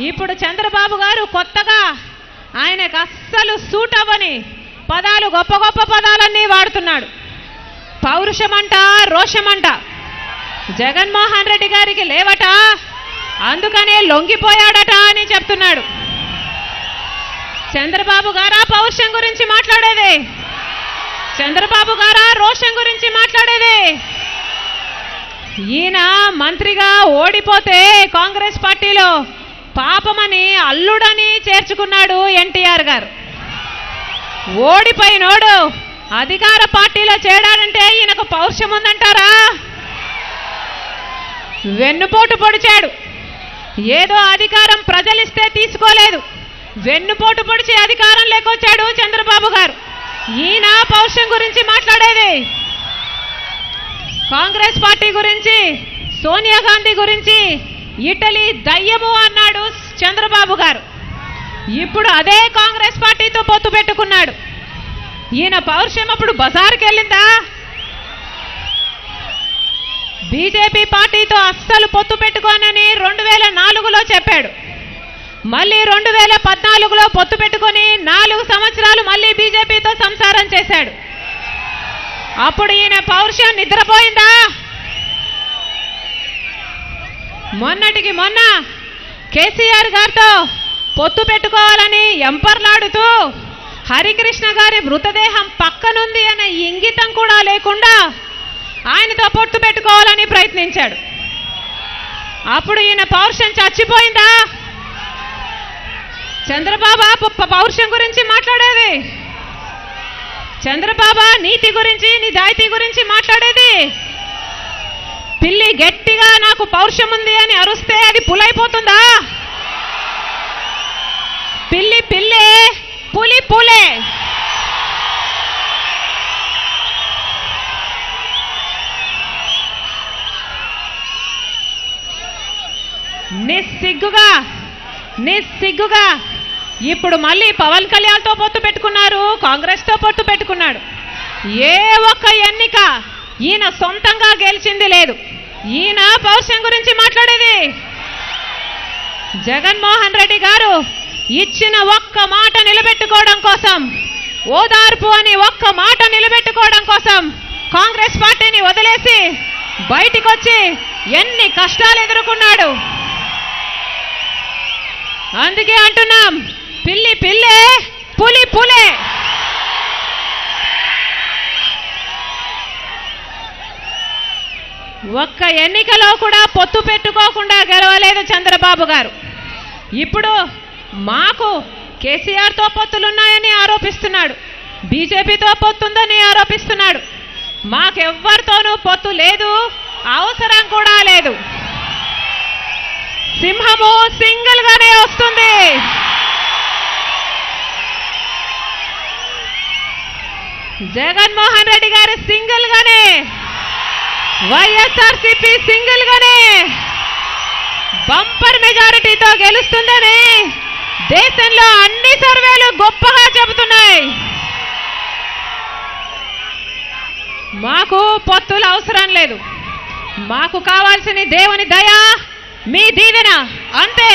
ఇప్పుడు చంద్రబాబు గారు కొత్తగా ఆయనకు అస్సలు సూట్ అవ్వని పదాలు గొప్ప గొప్ప పదాలన్నీ వాడుతున్నాడు. పౌరుషమంట రోషమంట. జగన్మోహన్ రెడ్డి గారికి లేవట అందుకనే లొంగిపోయాడట అని చెప్తున్నాడు. చంద్రబాబు గారా పౌరుషం గురించి మాట్లాడేది? చంద్రబాబు గారా రోషం గురించి మాట్లాడేది? ఈయన మంత్రిగా ఓడిపోతే కాంగ్రెస్ పార్టీలో పాపమని అల్లుడని చేర్చుకున్నాడు ఎన్టీఆర్ గారు. ఓడిపోయినోడు అధికార పార్టీలో చేరాడంటే ఈయనకు పౌరుషం ఉందంటారా వెన్నుపోటు పొడిచాడు. ఏదో అధికారం ప్రజలిస్తే తీసుకోలేదు. వెన్నుపోటు పొడిచి అధికారం లేకొచ్చాడు చంద్రబాబు గారు. ఈయన పౌరుషం గురించి మాట్లాడేది? కాంగ్రెస్ పార్టీ గురించి సోనియా గాంధీ గురించి ఇటలీ దయ్యము అన్న చంద్రబాబు గారు. ఇప్పుడు అదే కాంగ్రెస్ పార్టీతో పొత్తు పెట్టుకున్నాడు. ఈయన పౌరుషం అప్పుడు బజార్కి వెళ్ళిందా? బీజేపీ పార్టీతో అస్సలు పొత్తు పెట్టుకోనని రెండు వేల నాలుగులో చెప్పాడు. మళ్ళీ రెండు వేల పద్నాలుగులో పొత్తు పెట్టుకొని నాలుగు సంవత్సరాలు మళ్ళీ బీజేపీతో సంసారం చేశాడు. అప్పుడు ఈయన పౌరుషం నిద్రపోయిందా? మొన్నటికి మొన్న కేసీఆర్ గారితో పొత్తు పెట్టుకోవాలని ఎంపర్లాడుతూ హరికృష్ణ గారి మృతదేహం పక్కనుంది అనే ఇంగితం కూడా లేకుండా ఆయనతో పొత్తు పెట్టుకోవాలని ప్రయత్నించాడు. అప్పుడు ఈయన పౌరుషం చచ్చిపోయిందా? చంద్రబాబు ప- పౌరుషం గురించి మాట్లాడేది? చంద్రబాబు నీతి గురించి నిజాయితీ గురించి మాట్లాడేది? పిల్లి గట్టిగా నాకు పౌరుషం ఉంది అని అరుస్తే అది పులైపోతుందా? నిస్సిగ్గుగా నిస్సిగ్గుగా. ఇప్పుడు మళ్ళీ పవన్ కళ్యాణ్తో పొత్తు పెట్టుకున్నారు కాంగ్రెస్తో పొత్తు పెట్టుకున్నాడు. ఏ ఒక్క ఎన్నిక ఈయన సొంతంగా గెలిచింది లేదు. ఈయన పౌరుషం గురించి మాట్లాడేది? జగన్మోహన్ రెడ్డి గారు ఇచ్చిన ఒక్క మాట నిలబెట్టుకోవడం కోసం ఓదార్పు అని ఒక్క మాట నిలబెట్టుకోవడం కోసం కాంగ్రెస్ పార్టీని వదిలేసి బయటికొచ్చి ఎన్ని కష్టాలు ఎదుర్కొన్నాడు. అందుకే అంటున్నాం. పిల్లి పిల్లే పులి పులే. ఒక్క ఎన్నికలో కూడా పొత్తు పెట్టుకోకుండా గెలవలేదు చంద్రబాబు గారు. ఇప్పుడు మాకు కేసీఆర్తో పొత్తులున్నాయని ఆరోపిస్తున్నాడు. బీజేపీతో పొత్తుందని ఆరోపిస్తున్నాడు. మాకెవ్వరితోనూ పొత్తు లేదు అవసరం కూడా లేదు సింహము సింగిల్ గానే వస్తుంది. జగన్మోహన్ రెడ్డి గారు సింగిల్ గానే. వైఎస్ఆర్సిపి సింగిల్ గానే. బంపర్ మెజారిటీతో గెలుస్తుందని దేశంలో అన్ని సర్వేలు గొప్పగా చెబుతున్నాయి. మాకు పొత్తులు అవసరం లేదు. మాకు కావాల్సిన దేవుని దయ మీ దీవెన. అంతే.